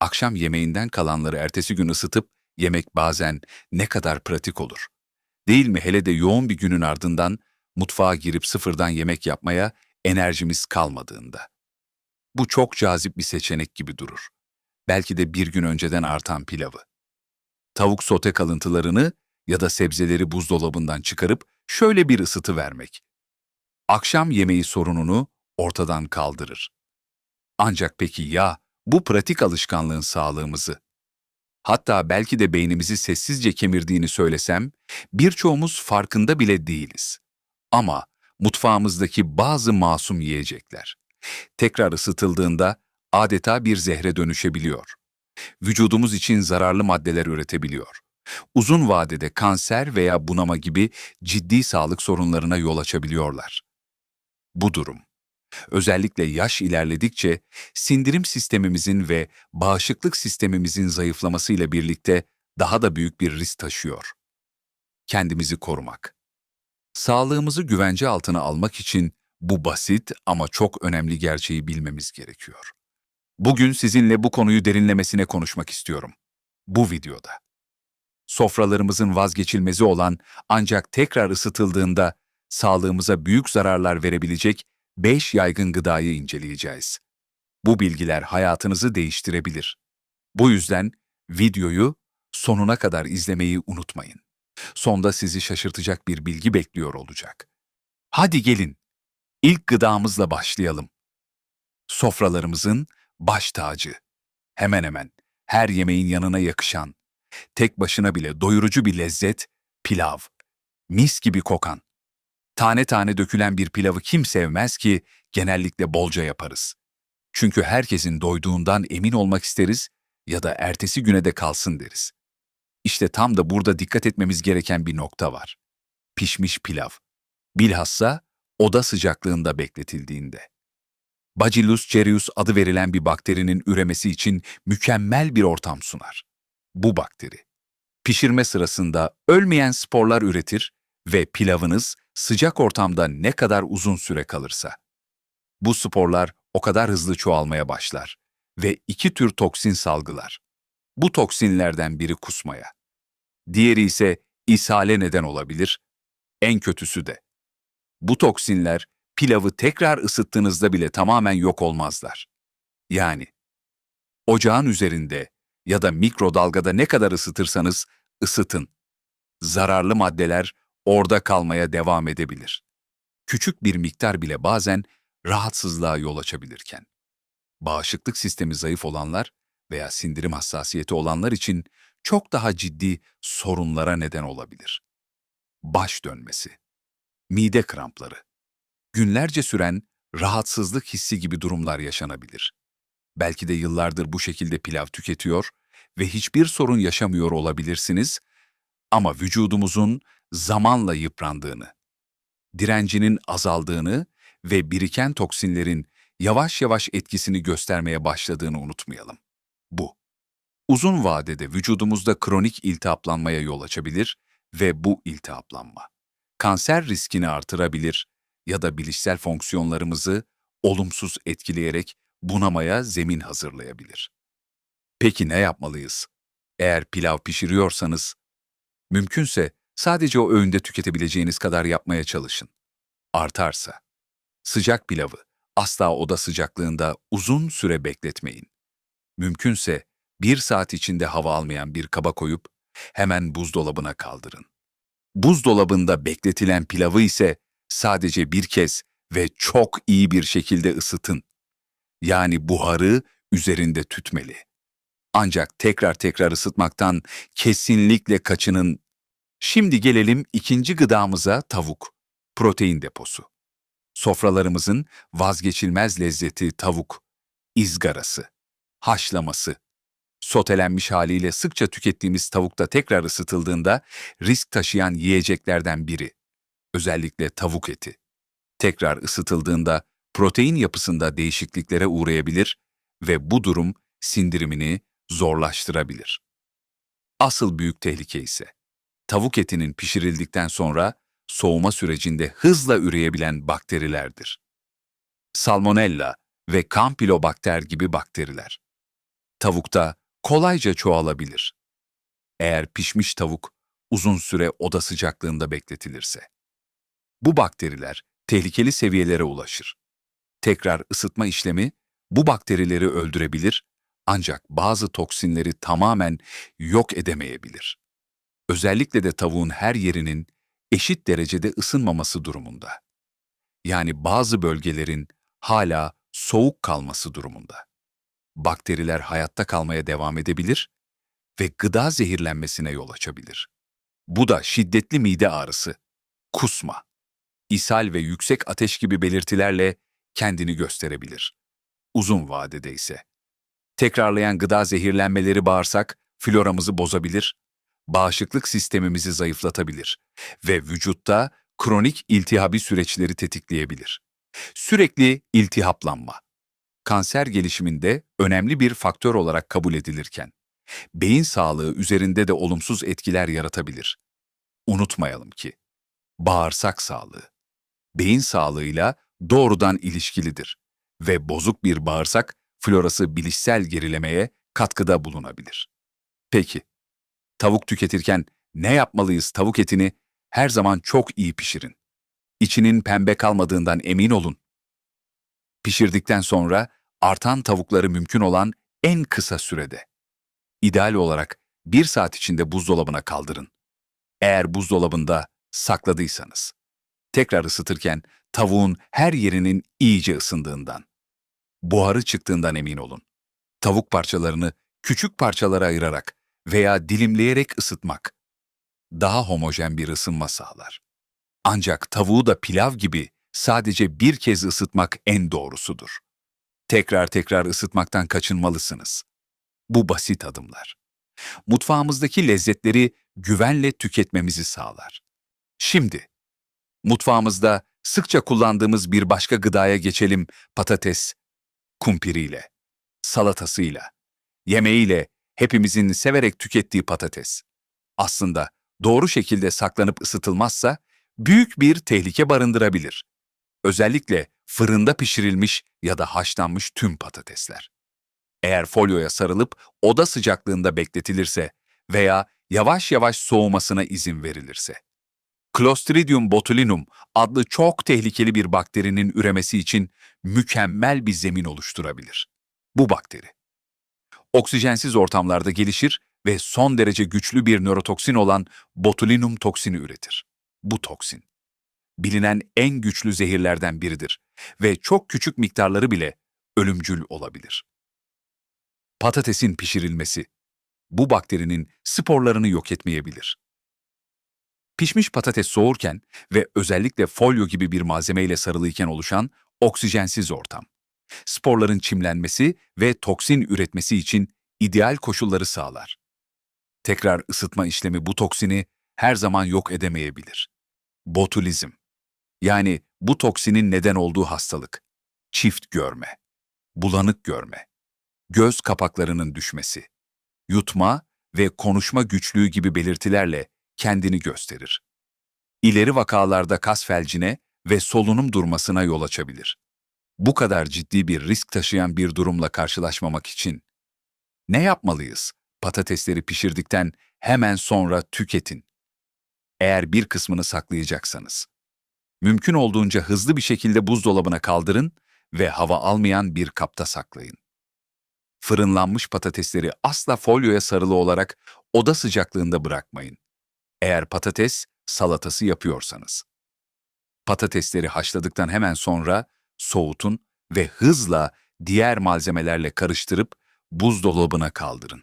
Akşam yemeğinden kalanları ertesi gün ısıtıp yemek bazen ne kadar pratik olur. Değil mi hele de yoğun bir günün ardından mutfağa girip sıfırdan yemek yapmaya enerjimiz kalmadığında. Bu çok cazip bir seçenek gibi durur. Belki de bir gün önceden artan pilavı. Tavuk sote kalıntılarını ya da sebzeleri buzdolabından çıkarıp şöyle bir ısıtı vermek. Akşam yemeği sorununu ortadan kaldırır. Ancak peki ya bu pratik alışkanlığın sağlığımızı, hatta belki de beynimizi sessizce kemirdiğini söylesem, birçoğumuz farkında bile değiliz. Ama mutfağımızdaki bazı masum yiyecekler, tekrar ısıtıldığında adeta bir zehre dönüşebiliyor. Vücudumuz için zararlı maddeler üretebiliyor. Uzun vadede kanser veya bunama gibi ciddi sağlık sorunlarına yol açabiliyorlar. Bu durum, özellikle yaş ilerledikçe sindirim sistemimizin ve bağışıklık sistemimizin zayıflamasıyla birlikte daha da büyük bir risk taşıyor. Kendimizi korumak. Sağlığımızı güvence altına almak için bu basit ama çok önemli gerçeği bilmemiz gerekiyor. Bugün sizinle bu konuyu derinlemesine konuşmak istiyorum. Bu videoda. Sofralarımızın vazgeçilmezi olan ancak tekrar ısıtıldığında sağlığımıza büyük zararlar verebilecek 5 yaygın gıdayı inceleyeceğiz. Bu bilgiler hayatınızı değiştirebilir. Bu yüzden videoyu sonuna kadar izlemeyi unutmayın. Sonda sizi şaşırtacak bir bilgi bekliyor olacak. Hadi gelin, ilk gıdamızla başlayalım. Sofralarımızın baş tacı. Hemen hemen her yemeğin yanına yakışan, tek başına bile doyurucu bir lezzet, pilav. Mis gibi kokan. Tane tane dökülen bir pilavı kim sevmez ki genellikle bolca yaparız. Çünkü herkesin doyduğundan emin olmak isteriz ya da ertesi güne de kalsın deriz. İşte tam da burada dikkat etmemiz gereken bir nokta var. Pişmiş pilav. Bilhassa oda sıcaklığında bekletildiğinde. Bacillus cereus adı verilen bir bakterinin üremesi için mükemmel bir ortam sunar. Bu bakteri, pişirme sırasında ölmeyen sporlar üretir ve pilavınız sıcak ortamda ne kadar uzun süre kalırsa. Bu sporlar o kadar hızlı çoğalmaya başlar ve iki tür toksin salgılar. Bu toksinlerden biri kusmaya. Diğeri ise ishale neden olabilir, en kötüsü de. Bu toksinler pilavı tekrar ısıttığınızda bile tamamen yok olmazlar. Yani ocağın üzerinde ya da mikrodalgada ne kadar ısıtırsanız ısıtın. Zararlı maddeler orada kalmaya devam edebilir. Küçük bir miktar bile bazen rahatsızlığa yol açabilirken. Bağışıklık sistemi zayıf olanlar veya sindirim hassasiyeti olanlar için çok daha ciddi sorunlara neden olabilir. Baş dönmesi, mide krampları, günlerce süren rahatsızlık hissi gibi durumlar yaşanabilir. Belki de yıllardır bu şekilde pilav tüketiyor ve hiçbir sorun yaşamıyor olabilirsiniz ama vücudumuzun zamanla yıprandığını, direncinin azaldığını ve biriken toksinlerin yavaş yavaş etkisini göstermeye başladığını unutmayalım. Bu, uzun vadede vücudumuzda kronik iltihaplanmaya yol açabilir ve bu iltihaplanma, kanser riskini artırabilir ya da bilişsel fonksiyonlarımızı olumsuz etkileyerek bunamaya zemin hazırlayabilir. Peki ne yapmalıyız? Eğer pilav pişiriyorsanız, mümkünse sadece o öğünde tüketebileceğiniz kadar yapmaya çalışın. Artarsa, sıcak pilavı asla oda sıcaklığında uzun süre bekletmeyin. Mümkünse bir saat içinde hava almayan bir kaba koyup hemen buzdolabına kaldırın. Buzdolabında bekletilen pilavı ise sadece bir kez ve çok iyi bir şekilde ısıtın. Yani buharı üzerinde tütmeli. Ancak tekrar tekrar ısıtmaktan kesinlikle kaçının. Şimdi gelelim ikinci gıdamıza tavuk, protein deposu. Sofralarımızın vazgeçilmez lezzeti tavuk, izgarası, haşlaması. Sotelenmiş haliyle sıkça tükettiğimiz tavukta tekrar ısıtıldığında risk taşıyan yiyeceklerden biri özellikle tavuk eti. Tekrar ısıtıldığında protein yapısında değişikliklere uğrayabilir ve bu durum sindirimini zorlaştırabilir. Asıl büyük tehlike ise tavuk etinin pişirildikten sonra soğuma sürecinde hızla üreyebilen bakterilerdir. Salmonella ve Campylobacter gibi bakteriler. tavukta kolayca çoğalabilir. Eğer pişmiş tavuk uzun süre oda sıcaklığında bekletilirse. Bu bakteriler tehlikeli seviyelere ulaşır. Tekrar ısıtma işlemi bu bakterileri öldürebilir ancak bazı toksinleri tamamen yok edemeyebilir. Özellikle de tavuğun her yerinin eşit derecede ısınmaması durumunda. Yani bazı bölgelerin hala soğuk kalması durumunda. Bakteriler hayatta kalmaya devam edebilir ve gıda zehirlenmesine yol açabilir. Bu da şiddetli mide ağrısı, kusma, ishal ve yüksek ateş gibi belirtilerle kendini gösterebilir. Uzun vadede ise tekrarlayan gıda zehirlenmeleri bağırsak floramızı bozabilir, bağışıklık sistemimizi zayıflatabilir ve vücutta kronik iltihabi süreçleri tetikleyebilir. Sürekli iltihaplanma, kanser gelişiminde önemli bir faktör olarak kabul edilirken, beyin sağlığı üzerinde de olumsuz etkiler yaratabilir. Unutmayalım ki, bağırsak sağlığı, beyin sağlığıyla doğrudan ilişkilidir ve bozuk bir bağırsak florası bilişsel gerilemeye katkıda bulunabilir. Peki, tavuk tüketirken ne yapmalıyız tavuk etini her zaman çok iyi pişirin. İçinin pembe kalmadığından emin olun. Pişirdikten sonra artan tavukları mümkün olan en kısa sürede. İdeal olarak bir saat içinde buzdolabına kaldırın. Eğer buzdolabında sakladıysanız. Tekrar ısıtırken tavuğun her yerinin iyice ısındığından. Buharı çıktığından emin olun. Tavuk parçalarını küçük parçalara ayırarak veya dilimleyerek ısıtmak daha homojen bir ısınma sağlar. Ancak tavuğu da pilav gibi sadece bir kez ısıtmak en doğrusudur. Tekrar tekrar ısıtmaktan kaçınmalısınız. Bu basit adımlar. Mutfağımızdaki lezzetleri güvenle tüketmemizi sağlar. Şimdi, mutfağımızda sıkça kullandığımız bir başka gıdaya geçelim patates, kumpiriyle, salatasıyla, yemeğiyle hepimizin severek tükettiği patates. Aslında doğru şekilde saklanıp ısıtılmazsa büyük bir tehlike barındırabilir. Özellikle fırında pişirilmiş ya da haşlanmış tüm patatesler. Eğer folyoya sarılıp oda sıcaklığında bekletilirse veya yavaş yavaş soğumasına izin verilirse. Clostridium botulinum adlı çok tehlikeli bir bakterinin üremesi için mükemmel bir zemin oluşturabilir. Bu bakteri. Oksijensiz ortamlarda gelişir ve son derece güçlü bir nörotoksin olan botulinum toksini üretir. Bu toksin, bilinen en güçlü zehirlerden biridir ve çok küçük miktarları bile ölümcül olabilir. Patatesin pişirilmesi, bu bakterinin sporlarını yok etmeyebilir. Pişmiş patates soğurken ve özellikle folyo gibi bir malzemeyle sarılıyken oluşan oksijensiz ortam. Sporların çimlenmesi ve toksin üretmesi için ideal koşulları sağlar. Tekrar ısıtma işlemi bu toksini her zaman yok edemeyebilir. Botulizm yani bu toksinin neden olduğu hastalık, çift görme, bulanık görme, göz kapaklarının düşmesi, yutma ve konuşma güçlüğü gibi belirtilerle kendini gösterir. İleri vakalarda kas felcine ve solunum durmasına yol açabilir. Bu kadar ciddi bir risk taşıyan bir durumla karşılaşmamak için ne yapmalıyız? Patatesleri pişirdikten hemen sonra tüketin. Eğer bir kısmını saklayacaksanız. Mümkün olduğunca hızlı bir şekilde buzdolabına kaldırın ve hava almayan bir kapta saklayın. Fırınlanmış patatesleri asla folyoya sarılı olarak oda sıcaklığında bırakmayın. Eğer patates salatası yapıyorsanız. Patatesleri haşladıktan hemen sonra soğutun ve hızla diğer malzemelerle karıştırıp buzdolabına kaldırın.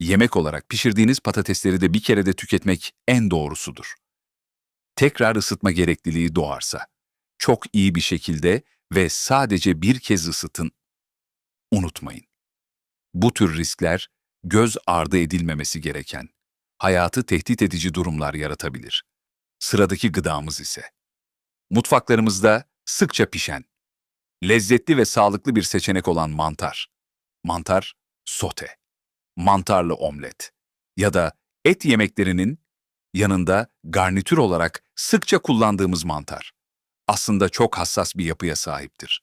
Yemek olarak pişirdiğiniz patatesleri de bir kerede tüketmek en doğrusudur. Tekrar ısıtma gerekliliği doğarsa, çok iyi bir şekilde ve sadece bir kez ısıtın. Unutmayın. Bu tür riskler göz ardı edilmemesi gereken, hayatı tehdit edici durumlar yaratabilir. Sıradaki gıdamız ise mutfaklarımızda sıkça pişen, lezzetli ve sağlıklı bir seçenek olan mantar. Mantar, sote, mantarlı omlet ya da et yemeklerinin yanında garnitür olarak sıkça kullandığımız mantar. Aslında çok hassas bir yapıya sahiptir.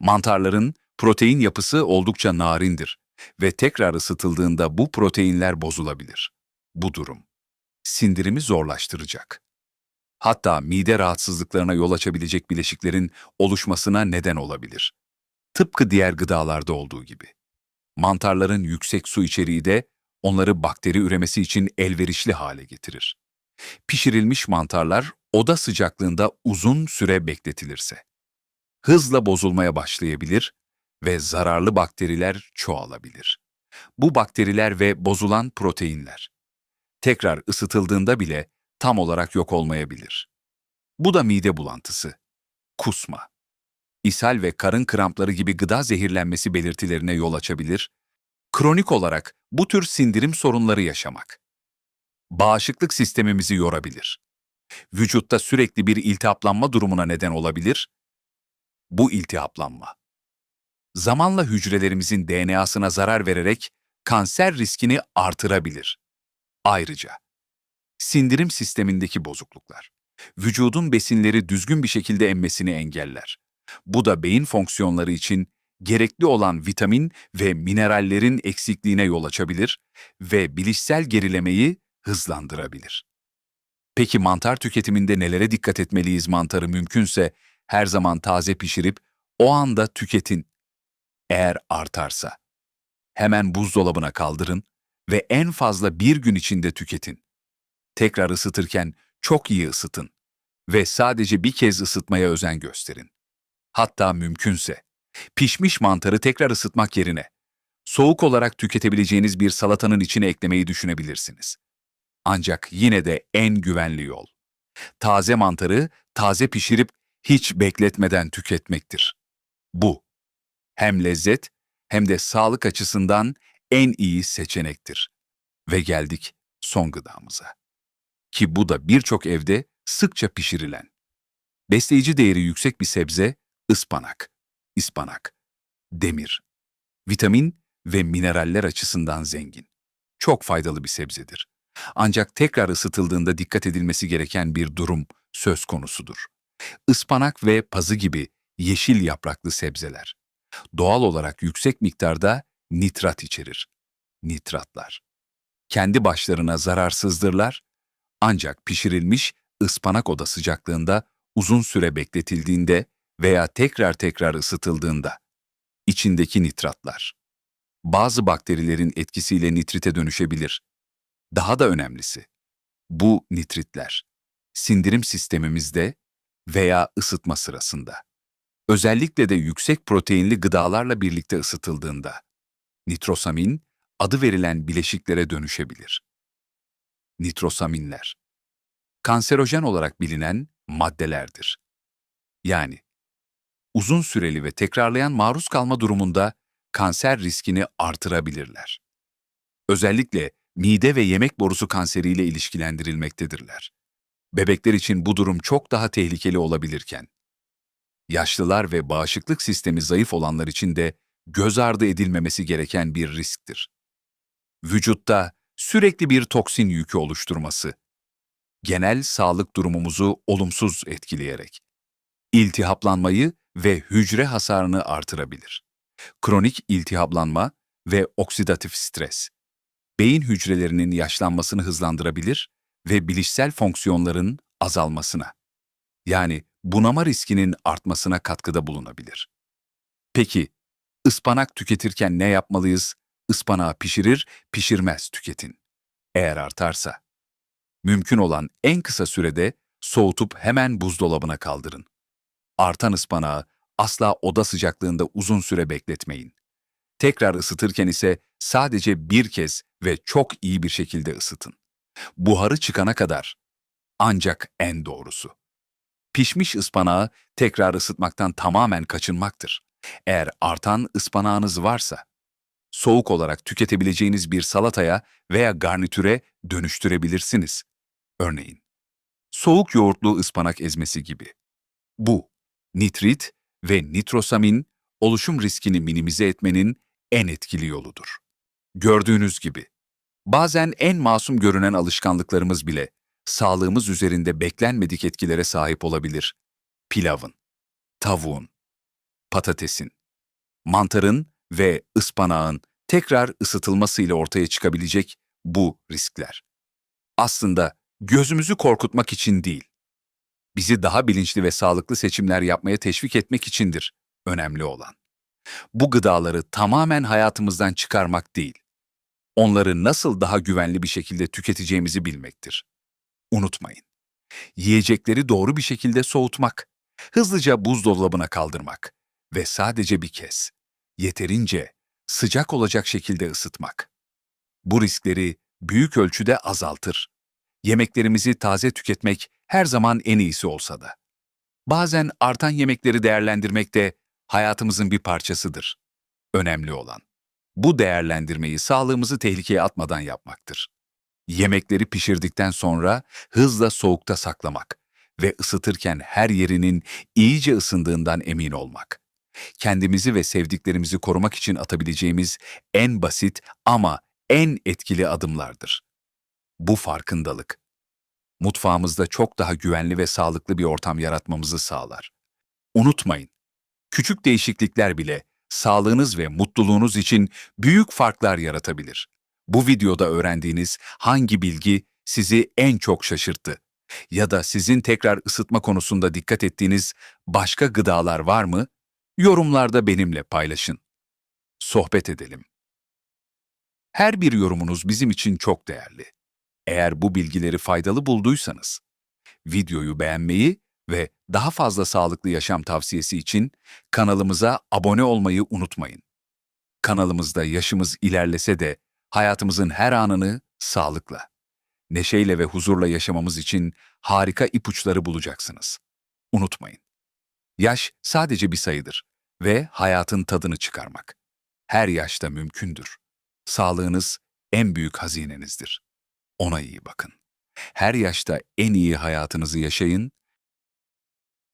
Mantarların protein yapısı oldukça narindir ve tekrar ısıtıldığında bu proteinler bozulabilir. Bu durum sindirimi zorlaştıracak. Hatta mide rahatsızlıklarına yol açabilecek bileşiklerin oluşmasına neden olabilir. Tıpkı diğer gıdalarda olduğu gibi. Mantarların yüksek su içeriği de onları bakteri üremesi için elverişli hale getirir. Pişirilmiş mantarlar oda sıcaklığında uzun süre bekletilirse hızla bozulmaya başlayabilir ve zararlı bakteriler çoğalabilir. Bu bakteriler ve bozulan proteinler tekrar ısıtıldığında bile tam olarak yok olmayabilir. Bu da mide bulantısı, kusma, ishal ve karın krampları gibi gıda zehirlenmesi belirtilerine yol açabilir, kronik olarak bu tür sindirim sorunları yaşamak. Bağışıklık sistemimizi yorabilir. Vücutta sürekli bir iltihaplanma durumuna neden olabilir. Bu iltihaplanma, zamanla hücrelerimizin DNA'sına zarar vererek kanser riskini artırabilir. Ayrıca, sindirim sistemindeki bozukluklar, vücudun besinleri düzgün bir şekilde emmesini engeller. Bu da beyin fonksiyonları için gerekli olan vitamin ve minerallerin eksikliğine yol açabilir ve bilişsel gerilemeyi hızlandırabilir. Peki mantar tüketiminde nelere dikkat etmeliyiz mantarı mümkünse her zaman taze pişirip o anda tüketin. Eğer artarsa hemen buzdolabına kaldırın ve en fazla bir gün içinde tüketin. Tekrar ısıtırken çok iyi ısıtın ve sadece bir kez ısıtmaya özen gösterin. Hatta mümkünse pişmiş mantarı tekrar ısıtmak yerine soğuk olarak tüketebileceğiniz bir salatanın içine eklemeyi düşünebilirsiniz. Ancak yine de en güvenli yol. Taze mantarı taze pişirip hiç bekletmeden tüketmektir. Bu hem lezzet hem de sağlık açısından en iyi seçenektir. Ve geldik son gıdamıza. Ki bu da birçok evde sıkça pişirilen. Besleyici değeri yüksek bir sebze ıspanak. İspanak, demir, vitamin ve mineraller açısından zengin. Çok faydalı bir sebzedir. Ancak tekrar ısıtıldığında dikkat edilmesi gereken bir durum söz konusudur. Ispanak ve pazı gibi yeşil yapraklı sebzeler doğal olarak yüksek miktarda nitrat içerir. Nitratlar. Kendi başlarına zararsızdırlar ancak pişirilmiş ıspanak oda sıcaklığında uzun süre bekletildiğinde veya tekrar tekrar ısıtıldığında içindeki nitratlar bazı bakterilerin etkisiyle nitrite dönüşebilir. Daha da önemlisi, bu nitritler sindirim sistemimizde veya ısıtma sırasında, özellikle de yüksek proteinli gıdalarla birlikte ısıtıldığında, nitrosamin adı verilen bileşiklere dönüşebilir. Nitrosaminler, kanserojen olarak bilinen maddelerdir. Yani uzun süreli ve tekrarlayan maruz kalma durumunda kanser riskini artırabilirler. Özellikle mide ve yemek borusu kanseriyle ilişkilendirilmektedirler. Bebekler için bu durum çok daha tehlikeli olabilirken, yaşlılar ve bağışıklık sistemi zayıf olanlar için de göz ardı edilmemesi gereken bir risktir. Vücutta sürekli bir toksin yükü oluşturması, genel sağlık durumumuzu olumsuz etkileyerek, iltihaplanmayı ve hücre hasarını artırabilir. Kronik iltihaplanma ve oksidatif stres, beyin hücrelerinin yaşlanmasını hızlandırabilir ve bilişsel fonksiyonların azalmasına, yani bunama riskinin artmasına katkıda bulunabilir. Peki, ıspanak tüketirken ne yapmalıyız? Ispanağı pişirir, pişirmez tüketin. Eğer artarsa. Mümkün olan en kısa sürede soğutup hemen buzdolabına kaldırın. Artan ıspanağı asla oda sıcaklığında uzun süre bekletmeyin. Tekrar ısıtırken ise sadece bir kez ve çok iyi bir şekilde ısıtın. Buharı çıkana kadar. Ancak en doğrusu. Pişmiş ıspanağı tekrar ısıtmaktan tamamen kaçınmaktır. Eğer artan ıspanağınız varsa, soğuk olarak tüketebileceğiniz bir salataya veya garnitüre dönüştürebilirsiniz. Örneğin, soğuk yoğurtlu ıspanak ezmesi gibi. Bu, nitrit ve nitrosamin oluşum riskini minimize etmenin en etkili yoludur. Gördüğünüz gibi, bazen en masum görünen alışkanlıklarımız bile sağlığımız üzerinde beklenmedik etkilere sahip olabilir. Pilavın, tavuğun, patatesin, mantarın ve ıspanağın tekrar ısıtılmasıyla ortaya çıkabilecek bu riskler. Aslında gözümüzü korkutmak için değil, bizi daha bilinçli ve sağlıklı seçimler yapmaya teşvik etmek içindir önemli olan. Bu gıdaları tamamen hayatımızdan çıkarmak değil, onları nasıl daha güvenli bir şekilde tüketeceğimizi bilmektir. Unutmayın, yiyecekleri doğru bir şekilde soğutmak, hızlıca buzdolabına kaldırmak ve sadece bir kez, yeterince sıcak olacak şekilde ısıtmak. Bu riskleri büyük ölçüde azaltır. Yemeklerimizi taze tüketmek her zaman en iyisi olsa da. Bazen artan yemekleri değerlendirmek de hayatımızın bir parçasıdır. Önemli olan bu değerlendirmeyi sağlığımızı tehlikeye atmadan yapmaktır. Yemekleri pişirdikten sonra hızla soğukta saklamak ve ısıtırken her yerinin iyice ısındığından emin olmak. Kendimizi ve sevdiklerimizi korumak için atabileceğimiz en basit ama en etkili adımlardır. Bu farkındalık, mutfağımızda çok daha güvenli ve sağlıklı bir ortam yaratmamızı sağlar. Unutmayın, küçük değişiklikler bile sağlığınız ve mutluluğunuz için büyük farklar yaratabilir. Bu videoda öğrendiğiniz hangi bilgi sizi en çok şaşırttı? Ya da sizin tekrar ısıtma konusunda dikkat ettiğiniz başka gıdalar var mı? Yorumlarda benimle paylaşın. Sohbet edelim. Her bir yorumunuz bizim için çok değerli. Eğer bu bilgileri faydalı bulduysanız, videoyu beğenmeyi ve daha fazla sağlıklı yaşam tavsiyesi için kanalımıza abone olmayı unutmayın. Kanalımızda yaşımız ilerlese de hayatımızın her anını sağlıkla, neşeyle ve huzurla yaşamamız için harika ipuçları bulacaksınız. Unutmayın. Yaş sadece bir sayıdır ve hayatın tadını çıkarmak. Her yaşta mümkündür. Sağlığınız en büyük hazinenizdir. Ona iyi bakın. Her yaşta en iyi hayatınızı yaşayın